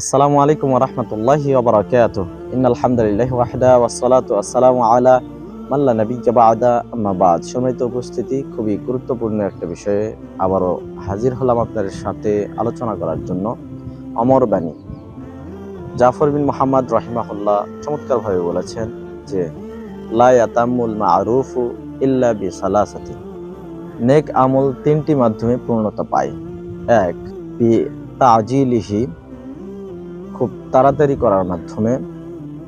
আসসালামু আলাইকুম রহমতুল্লাহি ওবরাকাত ইন্নাল ওয়াহদা ওয়াসসালাতু আসসালামু আলা মাল্লা নবিয়্যা বা'দা। আম্মা বাদ। সম্মানিত উপস্থিতি খুবই গুরুত্বপূর্ণ একটা বিষয়ে আবারও হাজির হলাম আপনাদের সাথে আলোচনা করার জন্য। অমর বাণী। জাফর বিন মোহাম্মদ রহিমাহুল্লাহ চমৎকারভাবে বলেছেন যে, লা ইয়াতাম্মুল মা'রুফু ইল্লা বি সালাসাতি নেক আমল তিনটি মাধ্যমে পূর্ণতা পায়। এক, বি তাজিলিহি খুব তাড়াতাড়ি করার মাধ্যমে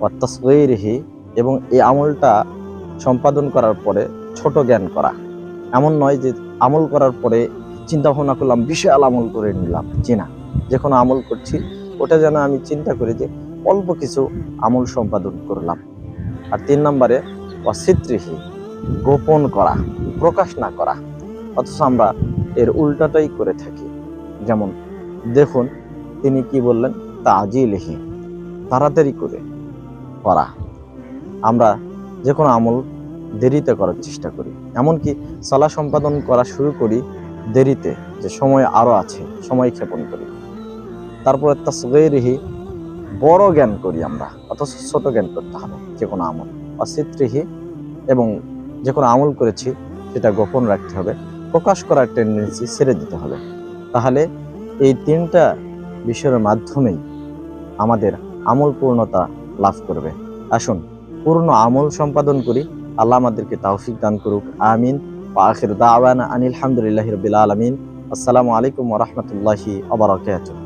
অত্যাসরিহি এবং এই আমলটা সম্পাদন করার পরে ছোট জ্ঞান করা। এমন নয় যে আমল করার পরে চিন্তা ভাবনা করলাম, বিশাল আমল করে নিলাম। জি না, যে কোনো আমল করছি, ওটা যেন আমি চিন্তা করি যে অল্প কিছু আমল সম্পাদন করলাম। আর তিন নম্বরে অসিত্রিহি গোপন করা, প্রকাশ না করা। অথচ আমরা এর উল্টাটাই করে থাকি। যেমন, দেখুন, তিনি কি বললেন? তাজিলিহি তাড়াতাড়ি করে করা। আমরা যে কোনো আমল দেরিতে করার চেষ্টা করি। এমনকি সালা সম্পাদন করা শুরু করি দেরিতে, যে সময় আরও আছে, সময় ক্ষেপণ করি। তারপরে তাসগৈরিহি বড় জ্ঞান করি আমরা, অথচ ছোট জ্ঞান করতে হবে যে কোনো আমল। অসিত্রিহি এবং যে কোনো আমল করেছি, সেটা গোপন রাখতে হবে, প্রকাশ করার টেন্ডেন্সি ছেড়ে দিতে হবে। তাহলে এই তিনটা বিষয়ের মাধ্যমেই আমাদের আমল পূর্ণতা লাভ করবে। আসুন, পূর্ণ আমল সম্পাদন করি। আল্লাহ আমাদেরকে তাওফিক দান করুক। আমিন। আখির দাওয়ানা আনিল হামদুলিল্লাহি রবিল আলামিন। আসসালামু আলাইকুম রহমতুল্লাহি আবরকাত